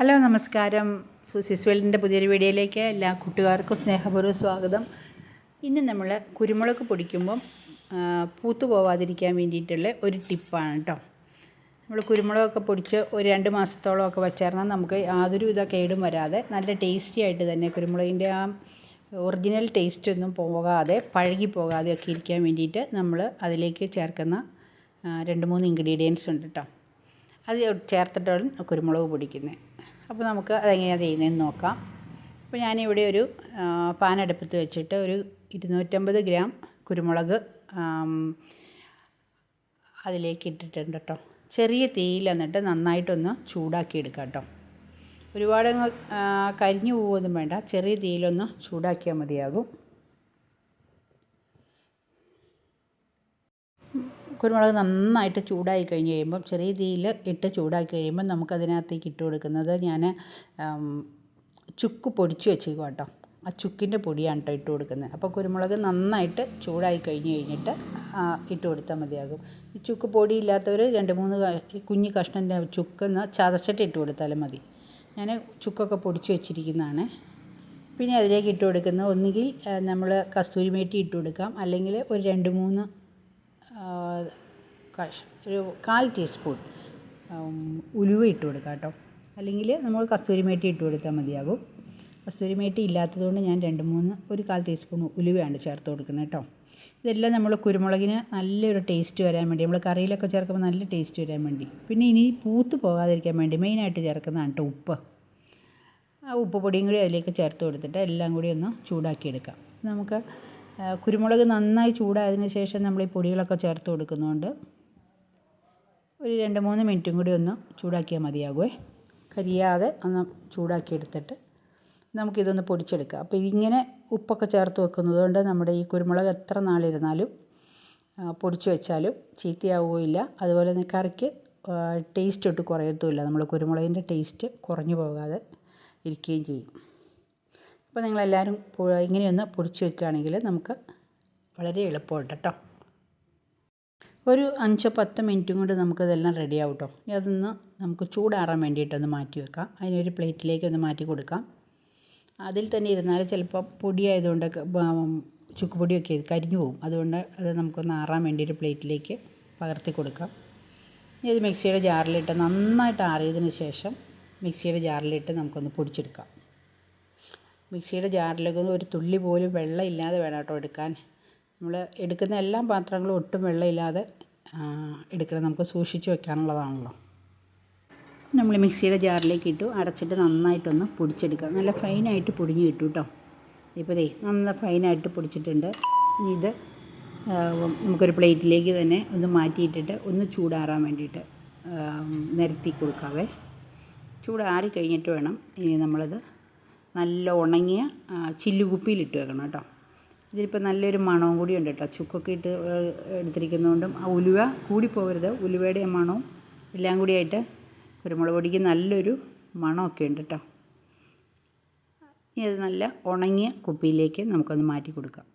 Hello നമസ്കാരം. സൂസിസ് വേൾഡിന്റെ പുതിയൊരു വീഡിയോയിലേക്ക് എല്ലാ കൂട്ടുകാർക്കും സ്നേഹപൂർവം സ്വാഗതം. ഇന്ന് നമ്മൾ കുരുമുളക് പൊടിക്കുമ്പം പൂത്തു പോവാതിരിക്കാൻ വേണ്ടിയിട്ടുള്ള ഒരു ടിപ്പാണ് കേട്ടോ നമ്മൾ കുരുമുളകൊക്കെ പൊടിച്ച് ഒരു രണ്ട് മാസത്തോളമൊക്കെ വെച്ചേർന്നാൽ നമുക്ക് യാതൊരു വിധ കേടും വരാതെ നല്ല ടേസ്റ്റി ആയിട്ട് തന്നെ കുരുമുളകിന്റെ ആ ഒറിജിനൽ ടേസ്റ്റ് ഒന്നും പോകാതെ പഴകി പോകാതെ ഒക്കെ ഇരിക്കാൻ വേണ്ടിയിട്ട് നമ്മൾ അതിലേക്ക് ചേർക്കുന്ന രണ്ട് മൂന്ന് ഇൻഗ്രീഡിയൻസ് ഉണ്ട് കേട്ടോ അത് ചേർത്തിട്ടാണ് കുരുമുളക് പൊടിക്കുന്നത് അപ്പോൾ നമുക്ക് അതെങ്ങനെയാണ് ചെയ്യുന്നതെന്ന് നോക്കാം. അപ്പോൾ ഞാനിവിടെ ഒരു പാൻ അടുപ്പത്ത് വെച്ചിട്ട് ഒരു ഇരുന്നൂറ്റമ്പത് ഗ്രാം കുരുമുളക് അതിലേക്ക് ഇട്ടിട്ടുണ്ട് കേട്ടോ. ചെറിയ തീയിൽ എന്നിട്ട് നന്നായിട്ടൊന്ന് ചൂടാക്കി എടുക്കാം കേട്ടോ ഒരുപാട് കരിഞ്ഞു പോകുമൊന്നും വേണ്ട ചെറിയ തീയിലൊന്ന് ചൂടാക്കിയാൽ മതിയാകും. കുരുമുളക് നന്നായിട്ട് ചൂടായി കഴിഞ്ഞ് കഴിയുമ്പം ചെറിയ തീയിൽ ഇട്ട് ചൂടാക്കി കഴിയുമ്പം നമുക്കതിനകത്തേക്ക് ഇട്ട് കൊടുക്കുന്നത് ഞാൻ ചുക്ക് പൊടിച്ച് വെച്ചേക്കും കേട്ടോ. ആ ചുക്കിന്റെ പൊടിയാണ് കേട്ടോ ഇട്ട് കൊടുക്കുന്നത്. അപ്പോൾ കുരുമുളക് നന്നായിട്ട് ചൂടായി കഴിഞ്ഞ് കഴിഞ്ഞിട്ട് ഇട്ട് കൊടുത്താൽ മതിയാകും. ഈ ചുക്ക് പൊടി ഇല്ലാത്തവർ രണ്ട് മൂന്ന് കുഞ്ഞ് കഷ്ണന്റെ ചുക്കെന്ന് ചതച്ചിട്ട് ഇട്ട് കൊടുത്താലും മതി. ഞാൻ ചുക്കൊക്കെ പൊടിച്ച് വെച്ചിരിക്കുന്നതാണ്. പിന്നെ അതിലേക്ക് ഇട്ട് കൊടുക്കുന്നത് ഒന്നുകിൽ നമ്മൾ കസ്തൂരി മേറ്റി ഇട്ട് കൊടുക്കാം. അല്ലെങ്കിൽ ഒരു രണ്ട് മൂന്ന് ഒരു കാൽ ടീസ്പൂൺ ഉലുവ ഇട്ട് കൊടുക്കാം കേട്ടോ. അല്ലെങ്കിൽ നമ്മൾ കസ്തൂരി മേട്ടി ഇട്ട് കൊടുത്താൽ മതിയാകും. കസ്തൂരി മേട്ടി ഇല്ലാത്തതുകൊണ്ട് ഞാൻ രണ്ട് മൂന്ന് ഒരു കാൽ ടീസ്പൂൺ ഉലുവയാണ് ചേർത്ത് കൊടുക്കുന്നത് കേട്ടോ. ഇതെല്ലാം നമ്മൾ കുരുമുളകിന് നല്ലൊരു ടേസ്റ്റ് വരാൻ വേണ്ടി നമ്മൾ കറിയിലൊക്കെ ചേർക്കുമ്പോൾ നല്ല ടേസ്റ്റ് വരാൻ വേണ്ടി. പിന്നെ ഇനി പൂത്ത് പോകാതിരിക്കാൻ വേണ്ടി മെയിനായിട്ട് ചേർക്കുന്നതാണ് കേട്ടോ ഉപ്പ്. ആ ഉപ്പ് പൊടിയും കൂടി അതിലേക്ക് ചേർത്ത് കൊടുത്തിട്ട് എല്ലാം കൂടി ഒന്ന് ചൂടാക്കിയെടുക്കാം നമുക്ക് കുരുമുളക് നന്നായി ചൂടായതിനു ശേഷം നമ്മൾ ഈ പൊടികളൊക്കെ ചേർത്ത് കൊടുക്കുന്നതുകൊണ്ട് ഒരു രണ്ട് മൂന്ന് മിനിറ്റും കൂടി ഒന്ന് ചൂടാക്കിയാൽ മതിയാകുമേ കരിയാതെ ഒന്ന് ചൂടാക്കിയെടുത്തിട്ട് നമുക്കിതൊന്ന് പൊടിച്ചെടുക്കാം. അപ്പോൾ ഇങ്ങനെ ഉപ്പൊക്കെ ചേർത്ത് വെക്കുന്നത് കൊണ്ട് നമ്മുടെ ഈ കുരുമുളക് എത്ര നാളിരുന്നാലും പൊടിച്ച് വെച്ചാലും ചീത്തയാവുകയില്ല അതുപോലെ തന്നെ കറിക്ക് ടേസ്റ്റ് ഒട്ട് കുറയത്തുമില്ല. നമ്മൾ കുരുമുളകിന്റെ ടേസ്റ്റ് കുറഞ്ഞു പോകാതെ ഇരിക്കുകയും ചെയ്യും. അപ്പോൾ നിങ്ങളെല്ലാവരും ഇങ്ങനെയൊന്ന് പൊടിച്ച് വെക്കുകയാണെങ്കിൽ നമുക്ക് വളരെ എളുപ്പമുണ്ട് കേട്ടോ. ഒരു അഞ്ചോ പത്ത് മിനിറ്റും കൊണ്ട് നമുക്കിതെല്ലാം റെഡി ആവും കേട്ടോ. ഇനി അതൊന്ന് നമുക്ക് ചൂടാറാൻ വേണ്ടിയിട്ടൊന്ന് മാറ്റി വെക്കാം. അതിനൊരു പ്ലേറ്റിലേക്ക് ഒന്ന് മാറ്റി കൊടുക്കാം. അതിൽ തന്നെ ഇരുന്നാൽ ചിലപ്പോൾ പൊടിയായതുകൊണ്ട് ചുക്ക് പൊടിയൊക്കെ കരിഞ്ഞു പോകും. അതുകൊണ്ട് അത് നമുക്കൊന്ന് ആറാൻ വേണ്ടി ഒരു പ്ലേറ്റിലേക്ക് പകർത്തി കൊടുക്കാം. ഇനി ഇത് മിക്സിയുടെ ജാറിലിട്ട് നന്നായിട്ട് ആറിയതിന് ശേഷം മിക്സിയുടെ ജാറിലിട്ട് നമുക്കൊന്ന് പൊടിച്ചെടുക്കാം. മിക്സിയുടെ ജാറിലേക്ക് ഒരു തുള്ളി പോലും വെള്ളം ഇല്ലാതെ വേണം കേട്ടോ എടുക്കാൻ. നമ്മൾ എടുക്കുന്ന എല്ലാ പാത്രങ്ങളും ഒട്ടും വെള്ളമില്ലാതെ എടുക്കണം. നമുക്ക് സൂക്ഷിച്ച് വെക്കാനുള്ളതാണല്ലോ. നമ്മൾ മിക്സിയുടെ ജാറിലേക്ക് ഇട്ടു. അടച്ചിട്ട് നന്നായിട്ടൊന്ന് പൊടിച്ചെടുക്കാം. നല്ല ഫൈനായിട്ട് പൊടിഞ്ഞ് കിട്ടും കേട്ടോ. ഇപ്പോൾ ദേ നന്ന ഫൈനായിട്ട് പൊടിച്ചിട്ടുണ്ട്. ഇനി ഇത് നമുക്കൊരു പ്ലേറ്റിലേക്ക് തന്നെ ഒന്ന് മാറ്റിയിട്ടിട്ട് ഒന്ന് ചൂടാറാൻ വേണ്ടിയിട്ട് നിരത്തി കൊടുക്കാവേ. ചൂടാറി കഴിഞ്ഞിട്ട് വേണം ഇനി നമ്മളത് നല്ല ഉണങ്ങിയ ചില്ലു ചില്ലുകുപ്പിയിലിട്ട് വെക്കണം കേട്ടോ. ഇതിലിപ്പോൾ നല്ലൊരു മണവും കൂടി ഉണ്ട് കേട്ടോ. ചുക്കൊക്കെ ഇട്ട് എടുത്തിരിക്കുന്നതുകൊണ്ടും. ആ ഉലുവ കൂടിപ്പോകരുത്. ഉലുവയുടെ മണവും എല്ലാം കൂടിയായിട്ട് കുരുമുളക് പൊടിക്ക് നല്ലൊരു മണമൊക്കെ ഉണ്ട് കേട്ടോ. ഇനി അത് നല്ല ഉണങ്ങിയ കുപ്പിയിലേക്ക് നമുക്കൊന്ന് മാറ്റി കൊടുക്കാം.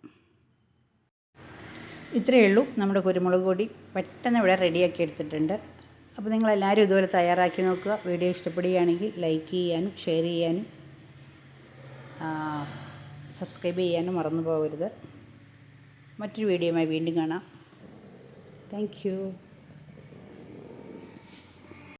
ഇത്രയേ ഉള്ളൂ നമ്മുടെ കുരുമുളക് പൊടി. പെട്ടെന്ന് ഇവിടെ റെഡിയാക്കി എടുത്തിട്ടുണ്ട്. അപ്പോൾ നിങ്ങളെല്ലാവരും ഇതുപോലെ തയ്യാറാക്കി നോക്കുക. വീഡിയോ ഇഷ്ടപ്പെടുകയാണെങ്കിൽ ലൈക്ക് ചെയ്യാനും ഷെയർ ചെയ്യാനും സബ്സ്ക്രൈബ് ചെയ്യാനും മറന്നു പോകരുത്. മറ്റൊരു വീഡിയോയുമായി വീണ്ടും കാണാം. താങ്ക്